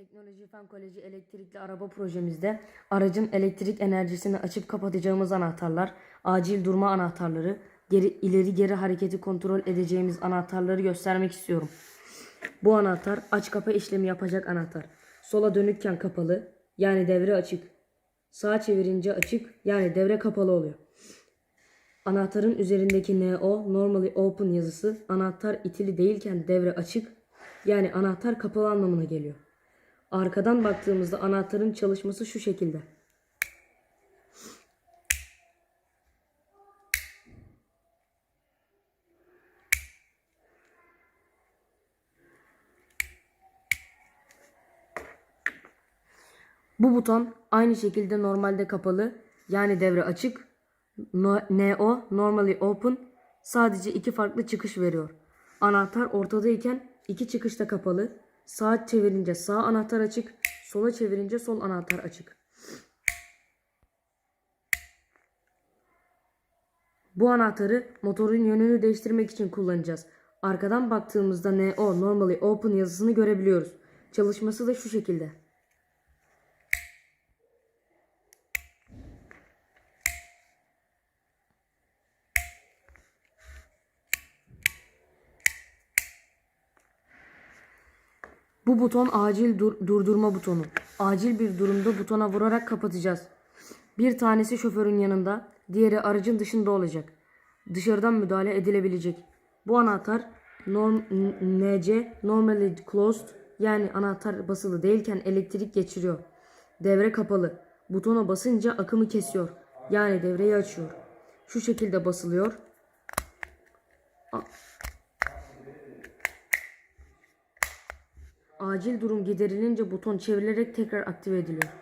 Teknoloji Fen Koleji elektrikli araba projemizde aracın elektrik enerjisini açıp kapatacağımız anahtarlar, acil durma anahtarları, geri, ileri geri hareketi kontrol edeceğimiz anahtarları göstermek istiyorum. Bu anahtar aç kapa işlemi yapacak anahtar. Sola dönükken kapalı yani devre açık. Sağa çevirince açık yani devre kapalı oluyor. Anahtarın üzerindeki NO normally open yazısı anahtar itili değilken devre açık yani anahtar kapalı anlamına geliyor. Arkadan baktığımızda anahtarın çalışması şu şekilde. Bu buton aynı şekilde normalde kapalı yani devre açık. No- NO normally open sadece iki farklı çıkış veriyor. Anahtar ortadayken iki çıkışta kapalı. Sağa çevirince sağ anahtar açık, sola çevirince sol anahtar açık. Bu anahtarı motorun yönünü değiştirmek için kullanacağız. Arkadan baktığımızda NO normally open yazısını görebiliyoruz. Çalışması da şu şekilde. Bu buton acil dur- durdurma butonu. Acil bir durumda butona vurarak kapatacağız. Bir tanesi şoförün yanında, diğeri aracın dışında olacak. Dışarıdan müdahale edilebilecek. Bu anahtar norm, NC normally closed yani anahtar basılı değilken elektrik geçiriyor. Devre kapalı. Butona basınca akımı kesiyor. Yani devreyi açıyor. Şu şekilde basılıyor. Acil durum giderilince buton çevrilerek tekrar aktive ediliyor.